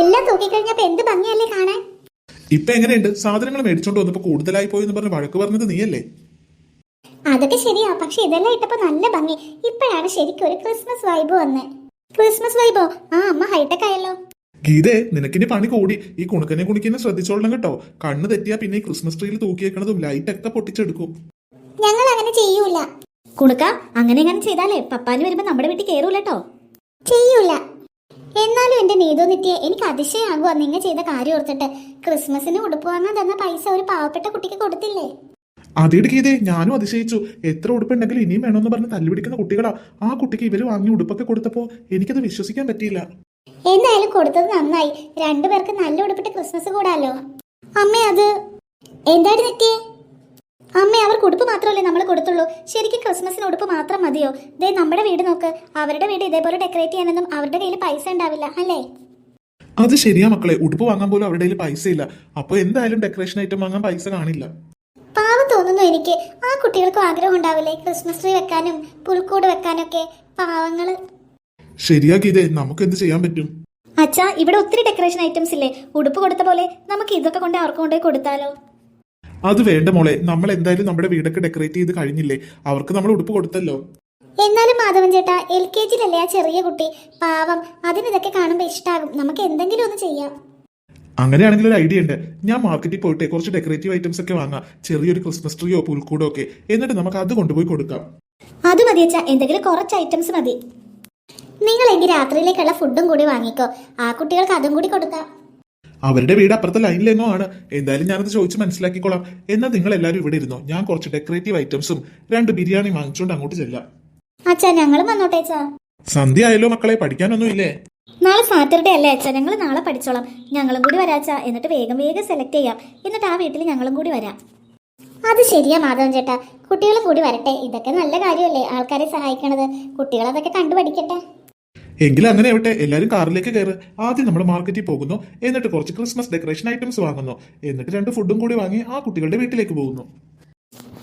എല്ലാം തൂക്കിക്കഴിഞ്ഞപ്പോ എന്ത് ഭംഗിയല്ലേ കാണാൻ? ഇപ്പൊ എങ്ങനെയുണ്ട്? സാധനങ്ങൾ മേടിച്ചോണ്ട് വന്നപ്പോ കൂടുതലായി പോയി എന്ന് പറഞ്ഞ് വഴക്ക് പറഞ്ഞത് നീയല്ലേ? അതൊക്കെ ശരിയാ പക്ഷെ ഇതെല്ലാം ഇട്ടപ്പോ നല്ല ഭംഗി. ഇപ്പോഴാണ് ശരിക്കും ഒരു ക്രിസ്മസ് വൈബ് വന്നേ. ക്രിസ്മസ് വൈബോ? ആ അമ്മ ഹൈടെക് ആയല്ലോ. ഗീതേ നിനക്കിനി പണി കൂടി. ഈ കുണുക്കനെ കുണിക്കനെ ശ്രദ്ധിച്ചോളണം കേട്ടോ. കണ്ണ് തെറ്റിയാ പിന്നെ ഈ ക്രിസ്മസ് ട്രീയിൽ തൂക്കിയേക്കണതും ലൈറ്റ് ഒക്കെ പൊട്ടിച്ചെടുക്കും. ഞങ്ങൾ അങ്ങനെ ചെയ്യൂല. കുണുക്ക അങ്ങനെ എങ്ങനെ ചെയ്താലേ പപ്പാന് വരുമ്പോ നമ്മുടെ വീട്ടിൽ കേറൂലട്ടോ ചെയ്യൂല. എന്നാലും എന്റെ നീതു നിത്യെ എനിക്ക് അതിശയാകുക നിങ്ങൾ ചെയ്ത കാര്യം ഓർത്തിട്ട്. ക്രിസ്മസിന് ഉടുപ്പ് വാങ്ങാൻ തന്ന പൈസ ഒരു പാവപ്പെട്ട കുട്ടിക്ക് കൊടുത്തില്ലേ? അതേട് ഗീതേ ഞാനും അതിശയിച്ചു. എത്ര ഉടുപ്പുണ്ടെങ്കിലും ഇനിയും വേണമെന്ന് പറഞ്ഞ് തല്ലുപിടിക്കുന്ന കുട്ടികളാ. ആ കുട്ടിക്ക് ഇവർ വാങ്ങി ഉടുപ്പൊക്കെ കൊടുത്തപ്പോ എനിക്കത് വിശ്വസിക്കാൻ പറ്റിയില്ല. എന്തായാലും കൊടുത്തത് നന്നായി. രണ്ടുപേർക്ക് നല്ല ഉടുപ്പിട്ട് ക്രിസ്മസ് കൂടാലോ. അമ്മേ അത് എന്താണ് നെറ്റിയെ അമ്മ അവർക്ക് ഉടുപ്പ് മാത്രമല്ലേ നമ്മൾ കൊടുത്തുള്ളൂ. ശരിക്കും ക്രിസ്മസിന് ഉടുപ്പ് മാത്രം മതിയോ? ദേ നമ്മുടെ വീട് നോക്ക്. അവരുടെ വീട് ഇതേപോലെ ഡെക്കറേറ്റ് ചെയ്യാനൊന്നും അവരുടെ കയ്യിൽ പൈസ ഉണ്ടാവില്ല അല്ലേ? അത് ശരിയാ മക്കളെ. ഉടുപ്പ് വാങ്ങാൻ പോലും അവരുടെ കയ്യിൽ പൈസ ഇല്ല. അപ്പൊ എന്തായാലും ഡെക്കറേഷൻ ഐറ്റം വാങ്ങാൻ പൈസ കാണില്ല. പാവം തോന്നുന്നു എനിക്ക്. ആ കുട്ടികൾക്ക് ആഗ്രഹം ഉണ്ടാവില്ലേ? ക്രിസ്മസ് ട്രീ വെക്കാനും പുൽക്കൂട് വെക്കാനൊക്കെ. പാവങ്ങൾ. ശരിയാ ഗീതേ നമുക്ക് എന്ത് ചെയ്യാൻ പറ്റും? അച്ഛാ ഇവിടെ ഒത്തിരി ഡെക്കറേഷൻ ഐറ്റംസ് ഇല്ലേ. ഉടുപ്പ് കൊടുത്ത പോലെ നമുക്ക് ഇതൊക്കെ കൊണ്ട് അവർക്ക് കൊണ്ടുപോയി കൊടുത്താലോ? അത് വേണ്ട മോളെ. നമ്മൾ എന്തായാലും നമ്മുടെ വീടൊക്കെ ഡെക്കറേറ്റ് ചെയ്ത് കഴിഞ്ഞില്ലേ? അവർക്ക് നമ്മൾ ഉടുപ്പ് കൊടുത്തല്ലോ. എന്നാലും മാധവൻ ചേട്ടാ എൽ കെ ജിയിലല്ലേ ആ ചെറിയ കുട്ടി? പാവം. അതിന് ഇതൊക്കെ കാണുമ്പോൾ ഇഷ്ടാകും. നമുക്ക് എന്തെങ്കിലും ഒന്ന് ചെയ്യാം. അങ്ങനെയാണെങ്കിൽ ഒരു ഐഡിയ ഉണ്ട്. ഞാൻ മാർക്കറ്റിൽ പോയിട്ട് കുറച്ച് ഡെക്കറേറ്റീവ് ഐറ്റംസ് ഒക്കെ വാങ്ങാം. ചെറിയൊരു ക്രിസ്മസ് ട്രീയോ പുൽക്കൂടോ ഒക്കെ. എന്നിട്ട് നമുക്ക് അത് കൊണ്ടുപോയി കൊടുക്കാം. അത് മതി അച്ഛാ. എന്തെങ്കിലും കുറച്ച് ഐറ്റംസ് മതി. നിങ്ങൾ എങ്കിൽ രാത്രിയിലേക്കുള്ള ഫുഡും കൂടി വാങ്ങിക്കോ. ആ കുട്ടികൾക്ക് അതും കൂടി കൊടുക്കാം അവരുടെ വീട് അപ്പുറത്തെ ലൈനിലെങ്ങോ ആണ്. എന്തായാലും ഞാനത് ചോദിച്ച് മനസ്സിലാക്കിക്കോളാം. എന്നാൽ നിങ്ങൾ എല്ലാവരും ഇവിടെ ഇരുന്നോ? ഞാൻ കുറച്ച് ഡെക്കറേറ്റീവ് ഐറ്റംസും രണ്ട് ബിരിയാണി വാങ്ങിച്ചുകൊണ്ട് അങ്ങോട്ട് ചെല്ലാം. അച്ഛാ ഞങ്ങളും വന്നോട്ടേച്ചാ സന്ധ്യ ആയല്ലോ മക്കളെ പഠിക്കാനൊന്നും ഇല്ലേ? നാളെ സാറ്റർഡേ അല്ലേ അച്ഛാ? ഞങ്ങൾ നാളെ പഠിച്ചോളാം. ഞങ്ങളും കൂടി വരാച്ചാ എന്നിട്ട് വേഗം വേഗം സെലക്ട് ചെയ്യാം. എന്നിട്ട് ആ വീട്ടിൽ ഞങ്ങളും കൂടി വരാം. അത് ശരിയാ മാധവൻ ചേട്ടാ. കുട്ടികളും കൂടി വരട്ടെ. ഇതൊക്കെ നല്ല കാര്യമല്ലേ? ആൾക്കാരെ സഹായിക്കണത്. കുട്ടികൾ അതൊക്കെ കണ്ടു എങ്കിലും അങ്ങനെ ആവട്ടെ എല്ലാവരും കാറിലേക്ക് കയറ്. ആദ്യം നമ്മൾ മാർക്കറ്റിൽ പോകുന്നു എന്നിട്ട് കുറച്ച് ക്രിസ്മസ് ഡെക്കറേഷൻ ഐറ്റംസ് വാങ്ങുന്നു. എന്നിട്ട് രണ്ട് ഫുഡും കൂടി വാങ്ങി ആ കുട്ടികളുടെ വീട്ടിലേക്ക് പോകുന്നു.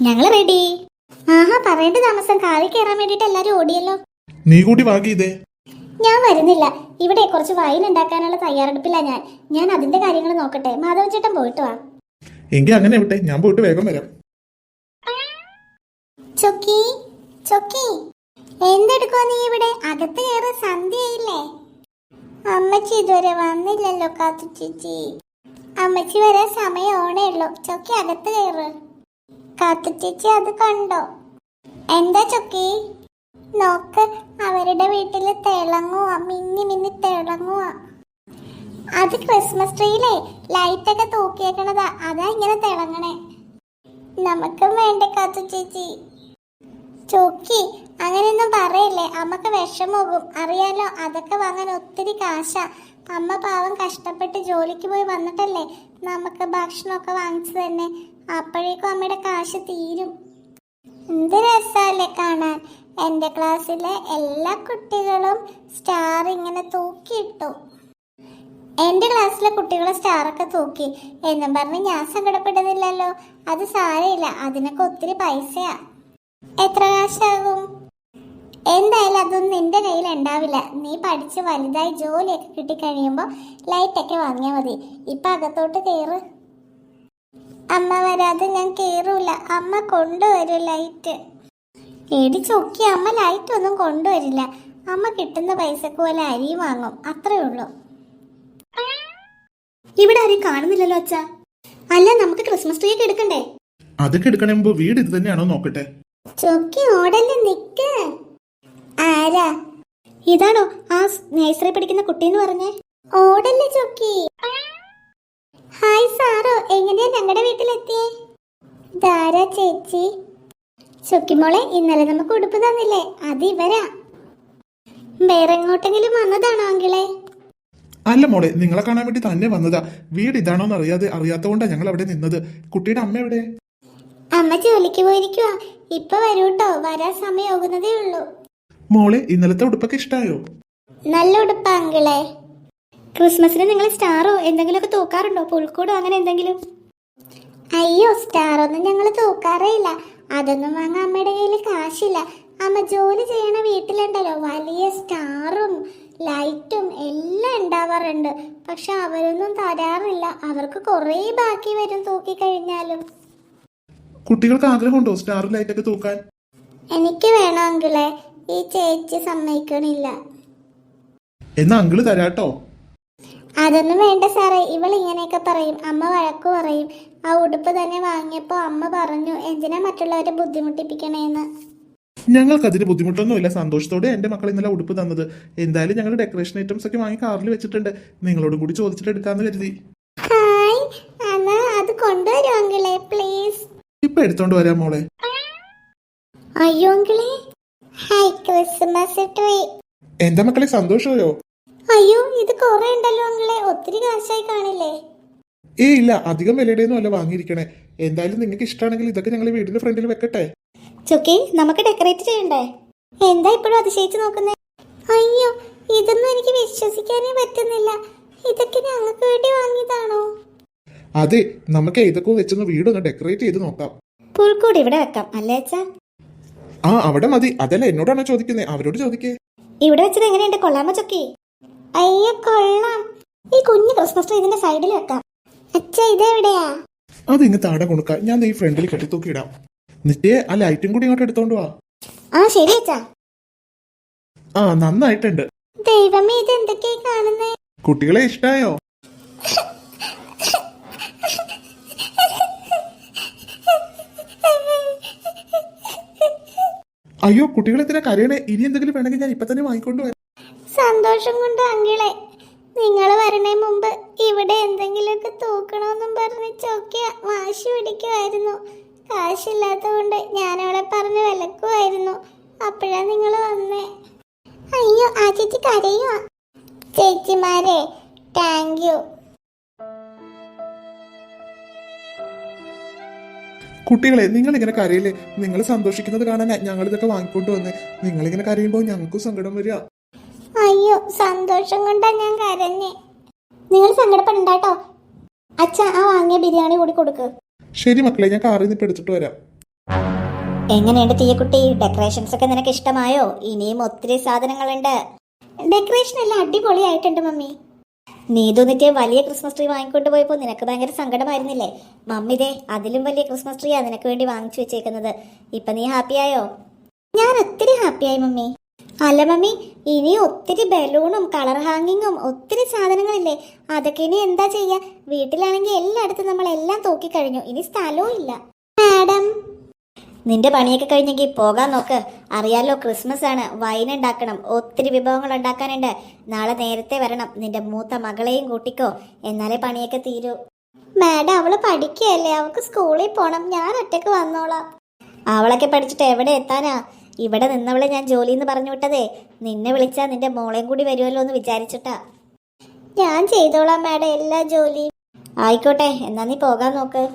ഞങ്ങൾ റെഡി ആഹാ പറയേണ്ട താമസം. കാറിൽ കയറാൻ വേണ്ടിട്ട് എല്ലാരും ഓടിയല്ലോ. നീ കൂടി വാങ്ങിയതേ ഞാൻ വരുന്നില്ല. ഇവിടെ കുറച്ച് വൈൻ ഉണ്ടാക്കാനുള്ള തയ്യാറെടുപ്പില്ല ഞാൻ. ഞാൻ അതിന്റെ കാര്യങ്ങൾ നോക്കട്ടെ. മാധവൻ ചേട്ടൻ പോയിട്ട് വാ. എങ്കിൽ അങ്ങനെ വിട്ടെ ഞാൻ പോയിട്ട് വേഗം വരാം. ചൊക്കി ചൊക്കി. എന്തെടുക്കോ നീ ഇവിടെ? അകത്ത് കയറി സന്ധ്യയില്ലേ അമ്മച്ചി ഇതുവരെ വന്നില്ലല്ലോ കാത്തു ചേച്ചി. അമ്മച്ചി വരാൻ സമയമോണേ ഉള്ളൂ. ചൊക്കി അകത്ത് കയറ്. കാത്തു ചേച്ചി അത് കണ്ടോ? എന്താ ചൊക്കി? നോക്ക് അവരുടെ വീട്ടിൽ തിളങ്ങുവാ മിന്നി മിന്നി തിളങ്ങുവാ. അത് ക്രിസ്മസ് ട്രീയിലെ ലൈറ്റൊക്കെ തൂക്കിയേക്കണതാ. അതാ ഇങ്ങനെ തിളങ്ങണേ. നമുക്കും വേണ്ടേ കാത്തു ചേച്ചി. ചോക്കി. അങ്ങനെയൊന്നും പറയില്ലേ? അമ്മയ്ക്ക് വിഷമോകും അറിയാലോ അതൊക്കെ വാങ്ങാൻ ഒത്തിരി കാശാ. അമ്മ പാവം കഷ്ടപ്പെട്ട് ജോലിക്ക് പോയി വന്നിട്ടല്ലേ നമുക്ക് ഭക്ഷണമൊക്കെ വാങ്ങിച്ചു തന്നെ. അപ്പോഴേക്കും അമ്മയുടെ കാശ് തീരും. എന്ത് രസമല്ലേ കാണാൻ. എന്റെ ക്ലാസ്സിലെ എല്ലാ കുട്ടികളും സ്റ്റാർ ഇങ്ങനെ തൂക്കിയിട്ടു. എന്റെ ക്ലാസ്സിലെ കുട്ടികളെ സ്റ്റാറൊക്കെ തൂക്കി. എന്നും പറഞ്ഞ് ഞാൻ സങ്കടപ്പെടുന്നില്ലല്ലോ. അത് സാരമില്ല. അതിനൊക്കെ ഒത്തിരി പൈസയാ. എത്ര കാശാകും എന്തായാലും അതൊന്നും നിന്റെ കയ്യിൽ ഉണ്ടാവില്ല. നീ പഠിച്ച് വലുതായി ജോലിയൊക്കെ കിട്ടിക്കഴിയുമ്പോൾ ലൈറ്റൊക്കെ വാങ്ങിയാൽ മതി. ഇപ്പൊ അകത്തോട്ട് കയറ് അമ്മ വരാതെ ഞാൻ കയറൂല അമ്മ കൊണ്ടുവരും ലൈറ്റ് എടി ചൊക്കി അമ്മ ലൈറ്റ് ഒന്നും കൊണ്ടുവരില്ല. അമ്മ കിട്ടുന്ന പൈസക്ക് പോലെ അരി വാങ്ങും. അത്രേ ഉള്ളൂ. ഇവിടെ ആരെയും കാണുന്നില്ലല്ലോ അച്ഛ. അല്ല നമുക്ക് ക്രിസ്മസ് ട്രീ ഒക്കെ എടുക്കണ്ടേ? അതൊക്കെ എടുക്കണേ വീട് ഇത് തന്നെയാണോ നോക്കട്ടെ? ചൊക്കി ഓടല്ലേ നിക്ക്. ആരാ? ഇതാണോ ആ നേഴ്സറി പഠിക്കുന്ന കുട്ടിന്ന് പറഞ്ഞേ? ഓടല്ലേ ചൊക്കി. ഹായ് സാറോ എങ്ങനെയാ ഞങ്ങളുടെ വീട്ടിലെത്തിയേ ധാരാ ചേച്ചി? ചൊക്കി മോളെ ഇന്നലെ നമുക്ക് ഉടുപ്പ് തന്നില്ലേ? അത് ഇവരാ. വേറെ എങ്ങോട്ടെങ്കിലും വന്നതാണോ അങ്കിളെ? അല്ല മോളെ നിങ്ങളെ കാണാൻ വേണ്ടി തന്നെ വന്നതാ. വീട് ഇതാണോന്ന് അറിയാതെ അറിയാത്തോണ്ടാ ഞങ്ങൾ അവിടെ നിന്നത്. കുട്ടിയുടെ അമ്മ എവിടെ? അമ്മ ജോലിക്ക് പോയിരിക്കുക ഇപ്പൊ വരൂട്ടോ. വരാൻ സമയമാകുന്നതേ ഉള്ളൂ. മോളെ ഇന്നലത്തെ ഉടുപ്പൊക്കെ ഇഷ്ടായോ? നല്ല ഉടുപ്പാ അങ്കിളെ. ക്രിസ്മസിന് നിങ്ങൾ സ്റ്റാറോ എന്തെങ്കിലുമൊക്കെ തൂക്കാറുണ്ടോ? പുൽക്കൂടോ അങ്ങനെ എന്തെങ്കിലും? അയ്യോ സ്റ്റാറൊന്നും ഞങ്ങൾ തൂക്കാറേ ഇല്ല. അതൊന്നും വാങ്ങാൻ അമ്മയുടെ കയ്യിൽ കാശില്ല. അമ്മ ജോലി ചെയ്യണ വീട്ടിലുണ്ടല്ലോ. വലിയ സ്റ്റാറും ലൈറ്റും എല്ലാം ഉണ്ടാവാറുണ്ട്. പക്ഷെ അവരൊന്നും തരാറില്ല. അവർക്ക് കുറേ ബാക്കി വരും തൂക്കി കഴിഞ്ഞാലും കുട്ടികൾക്ക് ആഗ്രഹമുണ്ടോ? സ്റ്റാർ ലൈറ്റ് ഒക്കെ തൂക്കാൻ? എനിക്ക് വേണം അങ്കിളെ. ഈ ചേച്ചി സമ്മതിക്കണില്ല. എന്നാ അങ്കിൾ തരാട്ടോ. അതൊന്നും വേണ്ട സാറേ. ഇവൾ ഇങ്ങനെയൊക്കെ പറയും. അമ്മ വഴക്കു പറയും. ആ ഉടുപ്പ് തന്നെ വാങ്ങിയപ്പോൾ അമ്മ പറഞ്ഞു എന്തിനാ മറ്റുള്ളവരെ ബുദ്ധിമുട്ടിപ്പിക്കണേന്ന്? ഞങ്ങൾക്ക് അതിന് ബുദ്ധിമുട്ടൊന്നുമില്ല. സന്തോഷത്തോടെ എന്റെ മക്കൾ ഇന്നലെ ഉടുപ്പ് തന്നത്. എന്തായാലും ഞങ്ങൾ ഡെക്കറേഷൻ ഐറ്റംസ് ഒക്കെ വാങ്ങി കാറിൽ വെച്ചിട്ടുണ്ട്. നിങ്ങളോടും കൂടി ചോദിച്ചിട്ട് എടുക്കാന്ന് കരുതി. ഹായ്. എന്നാ അത് കൊണ്ടുവരും അങ്കിളെ? പ്ലീസ് എടുത്തോണ്ട് വരാം മോളെ. അയ്യോ അങ്കിളെ ഹായ് ക്രിസ്മസ് ട്രീ. എന്റെ മക്കളെ സന്തോഷമായോ? അയ്യോ ഇത് കുറെ ഉണ്ടല്ലോ അങ്കിളെ ഒത്തിരി കാശായി കാണില്ലേ? ഏ ഇല്ല അധികം വിലയുടെയൊന്നും അല്ല വാങ്ങിയിരിക്കണേ. എന്തായാലും നിങ്ങൾക്ക് ഇഷ്ടമാണെങ്കിൽ ഇതൊക്കെ ഞങ്ങൾ വീടിന്റെ ഫ്രണ്ടിൽ വെക്കട്ടെ. ചൊക്കി നമുക്ക് ഡെക്കറേറ്റ് ചെയ്യണ്ടേ? എന്താ ഇപ്പോഴും അതിശയിച്ച് നോക്കുന്നേ? അയ്യോ ഇതൊന്നും എനിക്ക് വിശ്വസിക്കാനേ പറ്റുന്നില്ല. ഇതൊക്കെ ഞങ്ങൾക്ക് വേണ്ടി വാങ്ങിയതാണോ? അതെ നമുക്ക് ഏതൊക്കെ വെച്ചൊന്ന് വീടൊന്ന് ഡെക്കറേറ്റ് ചെയ്ത് നോക്കാം. പുൽക്കൂട് ഇവിടെ വെക്കാം അല്ലേ അച്ഛാ? ആ അവിടെ മതി. അതല്ല എന്നോടാണോ ചോദിക്കുന്നത് അവരോട് ചോദിക്കേ. ഇവിടെ വെച്ചത് എങ്ങനെയുണ്ട്? കൊള്ളാമോ ചൊക്കി? അയ്യോ കൊള്ളാം. ഈ കുഞ്ഞു ക്രിസ്മസ് ട്രീ ഇതിന്റെ സൈഡിൽ വെക്കാം. അച്ഛാ ഇതെവിടെയാ? അത് ഇങ്ങ് താടെ കൊടുക്ക ഞാൻ ദേ ഈ ഫ്രണ്ടിൽ കെട്ടി തൂക്കിയിടാം നിറ്റേ ആ ലൈറ്റും കൂടി ഇങ്ങോട്ട് എടുത്തോണ്ട് വാ. ആ ശരി അച്ഛാ. ആ നന്നായിട്ടുണ്ട്. ദൈവമേ ഇത് എന്തൊക്കെയാ കാണുന്നേ? കുട്ടികളെ ഇഷ്ടായോ? അയ്യോ കുട്ടികളെ എന്തിനാ കരയണേ. ഇനി എന്തെങ്കിലും വേണമെങ്കിൽ ഞാൻ ഇപ്പൊ തന്നെ വാങ്ങിക്കൊണ്ട് വരാം. സന്തോഷം കൊണ്ട് അങ്കിളെ നിങ്ങൾ വരണേ മുമ്പ് ഇവിടെ എന്തെങ്കിലുമൊക്കെ തൂക്കണമെന്നും പറഞ്ഞ് ചൊക്കിയ വാശി പിടിക്കുമായിരുന്നു കാശില്ലാത്തതുകൊണ്ട് ഞാൻ അവളെ പറഞ്ഞ് വിലക്കുമായിരുന്നു അപ്പോഴാ നിങ്ങൾ വന്നേ. അയ്യോ ആ ചേച്ചി കരയുവാ. ചേച്ചിമാരെ താങ്ക് യു കുട്ടികളെ നിങ്ങൾ ഇങ്ങനെ കരയില്ലേ? നിങ്ങൾ സന്തോഷിക്കുന്നത് കാണാൻ ഞങ്ങൾ ഇതൊക്കെ വാങ്ങിക്കൊണ്ട് വന്നേ. നിങ്ങൾ ഇങ്ങനെ കരയുമ്പോൾ ഞങ്ങൾക്കും സങ്കടം വരിക. അയ്യോ സന്തോഷം കൊണ്ടാ ഞാൻ കരഞ്ഞേ. നിങ്ങൾ സങ്കടപ്പെടണ്ടാട്ടോ. അച്ഛ ആ വാങ്ങിയ ബിരിയാണി കൂടി കൊടുക്ക്. ശരി മക്കളെ ഞാൻ കാറിൽ നിന്ന് എടുത്തിട്ട് വരാം. എങ്ങനെയുണ്ട് തീയക്കുട്ടി? ഡെക്കറേഷൻസ് ഒക്കെ നിനക്ക് ഇഷ്ടമായോ? ഇനിയും ഒത്തിരി സാധനങ്ങളുണ്ട്. ഡെക്കറേഷൻ എല്ലാം അടിപൊളിയായിട്ടുണ്ട് മമ്മി. നീതു നിത്യ വലിയ ക്രിസ്മസ് ട്രീ വാങ്ങിക്കൊണ്ട് പോയപ്പോൾ നിനക്ക് ഭയങ്കര സങ്കടമായിരുന്നില്ലേ? മമ്മി ദേ അതിലും വലിയ ക്രിസ്മസ് ട്രീയാ നിനക്ക് വേണ്ടി വാങ്ങിച്ചു വെച്ചേക്കുന്നത്. ഇപ്പൊ നീ ഹാപ്പിയായോ ഞാൻ ഒത്തിരി ഹാപ്പിയായി മമ്മി. അല്ല മമ്മി ഇനി ഒത്തിരി ബലൂണും കളർ ഹാങ്ങിങ്ങും ഒത്തിരി സാധനങ്ങളില്ലേ? അതൊക്കെ ഇനി എന്താ ചെയ്യാ? വീട്ടിലാണെങ്കിൽ എല്ലായിടത്തും നമ്മൾ എല്ലാം തൂക്കിക്കഴിഞ്ഞു. ഇനി സ്ഥലവും ഇല്ല. മാഡം നിന്റെ പണിയൊക്കെ കഴിഞ്ഞെങ്കിൽ പോകാൻ നോക്ക്. അറിയാലോ ക്രിസ്മസ് ആണ് വൈൻ ഉണ്ടാക്കണം. ഒത്തിരി വിഭവങ്ങൾ ഉണ്ടാക്കാനുണ്ട്. നാളെ നേരത്തെ വരണം. നിന്റെ മൂത്ത മകളെയും കൂട്ടിക്കോ. എന്നാലേ പണിയൊക്കെ തീരൂ. മാഡം അവൾ പഠിക്കുകയല്ലേ. അവൾക്ക് സ്കൂളിൽ പോണം. ഞാൻ ഒറ്റയ്ക്ക് വന്നോളാം. അവളൊക്കെ പഠിച്ചിട്ട് എവിടെ എത്താനാ? ഇവിടെ നിന്നവളെ ഞാൻ ജോലി എന്ന് പറഞ്ഞു വിട്ടതേ. നിന്നെ വിളിച്ചാ നിന്റെ മോളെയും കൂടി വരുമല്ലോ എന്ന് വിചാരിച്ചിട്ടാ. ഞാൻ ചെയ്തോളാം മാഡം എല്ലാ ജോലിയും. ആയിക്കോട്ടെ എന്നാ നീ പോകാൻ നോക്ക്.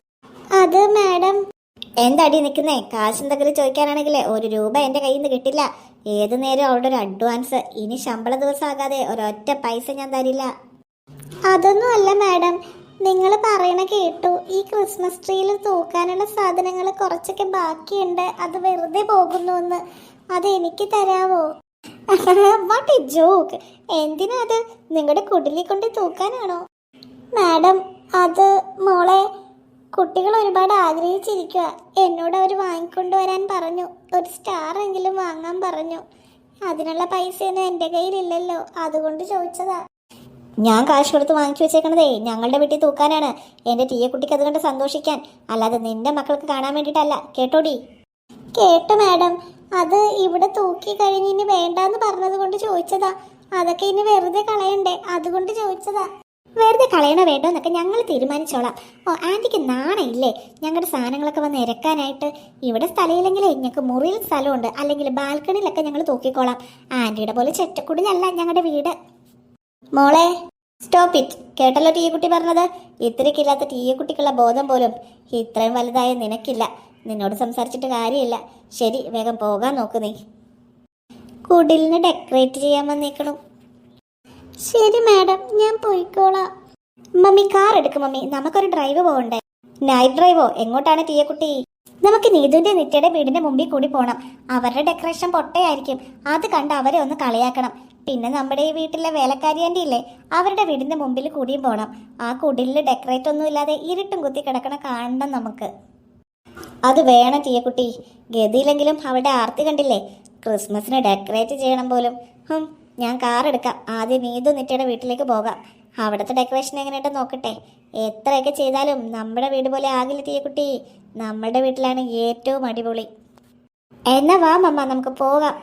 അത് മാഡം എന്താടി നിൽക്കുന്നേ കാശ് എന്തെങ്കിലും ചോദിക്കാനാണെങ്കിലേ ഒരു രൂപ എന്റെ കയ്യിൽ നിന്ന് കിട്ടില്ല. ഏത് നേരം അവളുടെ ഒരു അഡ്വാൻസ് ഇനി ശമ്പള ദിവസം ആകാതെ ഒരൊറ്റ പൈസ ഞാൻ തരില്ല. അതൊന്നും അല്ല മാഡം. നിങ്ങൾ പറയണ കേട്ടു. ഈ ക്രിസ്മസ് ട്രീയിൽ തൂക്കാനുള്ള സാധനങ്ങൾ കുറച്ചൊക്കെ ബാക്കിയുണ്ട്. അത് വെറുതെ പോകുന്നു എന്ന്. അത് എനിക്ക് തരാവോ? വാട്ട് എ ജോക്ക് എന്തിനാ അത്? നിങ്ങളുടെ കുടിലിൽ കൊണ്ട് തൂക്കാനാണോ? മാഡം അത് മോളെ കുട്ടികൾ ഒരുപാട് ആഗ്രഹിച്ചിരിക്കുക എന്നോട് അവർ വാങ്ങിക്കൊണ്ടുവരാൻ പറഞ്ഞു. ഒരു സ്റ്റാർ എങ്കിലും വാങ്ങാൻ പറഞ്ഞു. അതിനുള്ള പൈസയൊന്നും എന്റെ കയ്യിലില്ലല്ലോ. അതുകൊണ്ട് ചോദിച്ചതാ. ഞാൻ കാശ് കൊടുത്ത് വാങ്ങിച്ചു വെച്ചേക്കണതേ ഞങ്ങളുടെ വീട്ടിൽ തൂക്കാനാണ്. എന്റെ തീയക്കുട്ടിക്ക് അത് സന്തോഷിക്കാൻ. അല്ലാതെ നിന്റെ മക്കൾക്ക് കാണാൻ വേണ്ടിയിട്ടല്ല. കേട്ടോടി? കേട്ടു മാഡം. അത് ഇവിടെ തൂക്കി കഴിഞ്ഞ് ഇനി വേണ്ടാന്ന് പറഞ്ഞത് കൊണ്ട് ചോദിച്ചതാ. അതൊക്കെ ഇനി വെറുതെ കളയണ്ടേ? അതുകൊണ്ട് ചോദിച്ചതാ. വെറുതെ കളയണ വേണ്ടോ എന്നൊക്കെ ഞങ്ങൾ തീരുമാനിച്ചോളാം. ഓ ആന്റിക്ക് നാണയില്ലേ? ഞങ്ങളുടെ സാധനങ്ങളൊക്കെ വന്ന് ഇറക്കാനായിട്ട്. ഇവിടെ സ്ഥലമില്ലെങ്കിലേ ഞങ്ങൾക്ക് മുറിയിൽ സ്ഥലമുണ്ട്. അല്ലെങ്കിൽ ബാൽക്കണിയിലൊക്കെ ഞങ്ങൾ തൂക്കിക്കോളാം. ആന്റിയുടെ പോലെ ചെറ്റക്കുടിലല്ല ഞങ്ങളുടെ വീട്. മോളെ സ്റ്റോപ്പ് ഇറ്റ് കേട്ടല്ലോ ടീയക്കുട്ടി പറഞ്ഞത്? ഇത്രയ്ക്കില്ലാത്ത ടീയക്കുട്ടിക്കുള്ള ബോധം പോലും ഇത്രയും വലുതായ നിനക്കില്ല. നിന്നോട് സംസാരിച്ചിട്ട് കാര്യമില്ല. ശരി വേഗം പോകാൻ നോക്കുന്നേ കുടിലിന് ഡെക്കറേറ്റ് ചെയ്യാൻ വന്നേക്കണു. ശരി മാഡം. ഞാൻ പോയിക്കോളാം. മമ്മി കാർ എടുക്കും മമ്മി. നമുക്കൊരു ഡ്രൈവ് പോകണ്ടേ നൈറ്റ് ഡ്രൈവോ എങ്ങോട്ടാണ് തീയക്കുട്ടി? നമുക്ക് നീതുവിന്റെ നിത്യയുടെ വീടിന്റെ മുമ്പിൽ കൂടി പോകണം അവരുടെ ഡെക്കറേഷൻ പൊട്ടയായിരിക്കും. അത് കണ്ട് അവരെ ഒന്ന് കളിയാക്കണം. പിന്നെ നമ്മുടെ ഈ വീട്ടിലെ വേലക്കാരിയാന്റെ ഇല്ലേ? അവരുടെ വീടിന്റെ മുമ്പിൽ കൂടിയും പോകണം ആ കുടിലിൽ ഡെക്കറേറ്റ് ഒന്നും ഇല്ലാതെ ഇരുട്ടും കുത്തി കിടക്കണ കാണണം നമുക്ക്. അത് വേണം തീയക്കുട്ടി. ഗതിയില്ലെങ്കിലും അവിടെ ആർത്തി കണ്ടില്ലേ? ക്രിസ്മസിന് ഡെക്കറേറ്റ് ചെയ്യണം പോലും. ഞാൻ കാർ എടുക്കാം. ആദ്യം മീതു നിറ്റയുടെ വീട്ടിലേക്ക് പോകാം. അവിടുത്തെ ഡെക്കറേഷൻ എങ്ങനെയുണ്ടെന്ന് നോക്കട്ടെ. എത്രയൊക്കെ ചെയ്താലും നമ്മുടെ വീട് പോലെ ആകില്ല തീയക്കുട്ടി. നമ്മുടെ വീട്ടിലാണ് ഏറ്റവും അടിപൊളി. എന്നാ വാ മമ്മ നമുക്ക് പോകാം.